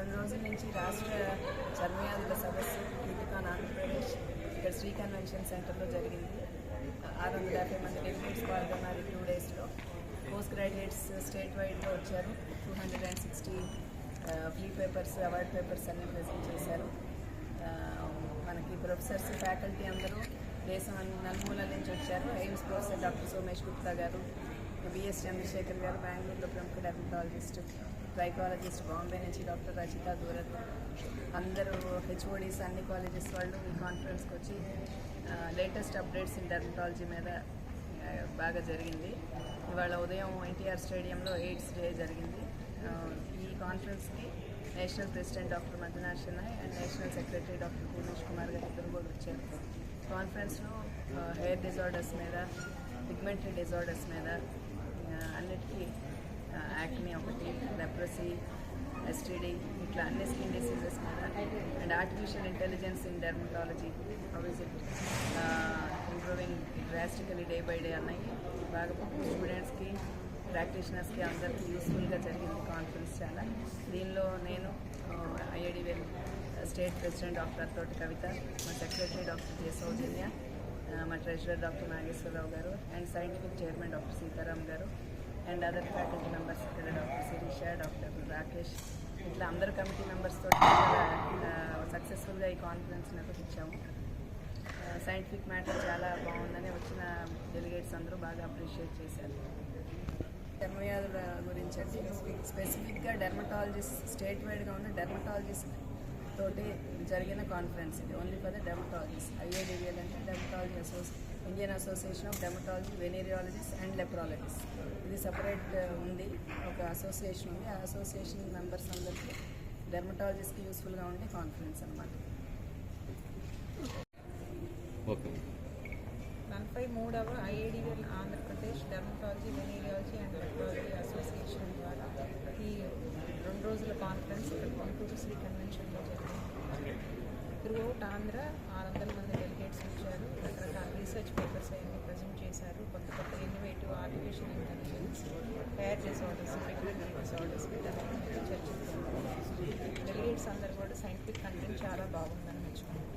రెండు రోజుల నుంచి రాష్ట్ర చర్మవ్యాధుల సదస్సు కీర్తికాన్ ఆంధ్రప్రదేశ్ ఇక్కడ శ్రీ కన్వెన్షన్ సెంటర్లో జరిగింది. ఆరు వందల యాభై మంది డెలిగేట్స్ పాల్గొన్నారు టూ డేస్లో. పోస్ట్ గ్రాడ్యుయేట్స్ స్టేట్ వైడ్లో వచ్చారు. Two hundred and sixty free papers award papers అన్ని ప్రజెంట్ చేశారు. మనకి ప్రొఫెసర్స్ ఫ్యాకల్టీ అందరూ దేశం నలుమూలల నుంచి వచ్చారు. AIIMS professor doctor Somesh Gupta garu B S Chandrasekhar గారు బెంగళూరులో ప్రముఖ డెర్మటాలజిస్ట్ సైకాలజిస్ట్ బాంబే నుంచి డాక్టర్ రచిత దూరత్ అందరూ హెచ్ఓడీస్ అన్ని కాలేజెస్ వాళ్ళు ఈ కాన్ఫరెన్స్కి వచ్చి లేటెస్ట్ అప్డేట్స్ ఇన్ డెర్మటాలజీ మీద బాగా జరిగింది. ఇవాళ ఉదయం ఎన్టీఆర్ స్టేడియంలో ఎయిడ్స్ డే జరిగింది. ఈ కాన్ఫరెన్స్కి national president doctor Manjunath Shenoy and national secretary doctor Bhuvanesh Kumar garu ఇద్దరు కూడా వచ్చారు. కాన్ఫరెన్స్లో హెయిర్ డిజార్డర్స్ మీద పిగ్మెంటరీ డిజార్డర్స్ మీద అన్నిటికీ యాక్ని ఒకటి లెప్రసీ ఎస్టీడీ ఇట్లా అన్ని స్కిన్ డిసీజెస్ మీద and artificial intelligence in dermatology how it improving drastically day by day అన్నాయి బాగా స్టూడెంట్స్కి ప్రాక్టీషనర్స్కి అందరికీ యూస్ఫుల్గా జరిగింది కాన్ఫరెన్స్ చాలా. దీనిలో నేను ఐఐడివెల్ స్టేట్ ప్రెసిడెంట్ డాక్టర్ తోటి కవిత మా సెక్రటరీ డాక్టర్ జే సౌజన్య మా treasurer doctor Nageswara Rao garu and scientific chairman doctor Sitaram garu and other faculty members ఇక్కడ డాక్టర్ శిరీష డాక్టర్ రాకేష్. ఇట్లా అందరు కమిటీ మెంబర్స్తో సక్సెస్ఫుల్గా ఈ కాన్ఫరెన్స్ నిర్వహించాము సైంటిఫిక్ మ్యాటర్ చాలా బాగుందని వచ్చిన డెలిగేట్స్ అందరూ బాగా అప్రిషియేట్ చేశారు. డెర్మవ్యాధుల గురించి అంటే స్పెసిఫిక్గా డెర్మటాలజిస్ట్ స్టేట్ వైడ్గా ఉన్న డెర్మటాలజిస్ట్ తోటి జరిగిన కాన్ఫరెన్స్ ఇది. Only for the dermatologist IADVL అంటే dermatology అసోసి Indian association of dermatology venereologist and leprologist ఇది సపరేట్ ఉంది. ఒక అసోసియేషన్ ఉంది. ఆ అసోసియేషన్ మెంబర్స్ అందరికీ డెర్మటాలజిస్ట్కి యూస్ఫుల్గా ఉండే కాన్ఫరెన్స్ అనమాట ఓకే. నలభై మూడవ IADL Andhra Pradesh dermatology venereology and leprology association ద్వారా ఈ రెండు రోజుల కాన్ఫరెన్స్ ఇక్కడ గుంటూరు శ్రీ త్రూఅవుట్ ఆంధ్ర ఆరు వందల మంది డెలిగేట్స్ వచ్చారు రకరకాల రీసెర్చ్ పేపర్స్ అవన్నీ ప్రజెంట్ చేశారు. కొత్త కొత్త innovative artificial intelligence hair disorders pigmentary disorders వీటన్నిటి చర్చించారు డెలిగేట్స్ అందరు కూడా సైంటిఫిక్ కంటెంట్ చాలా బాగుందని మెచ్చుకున్నారు.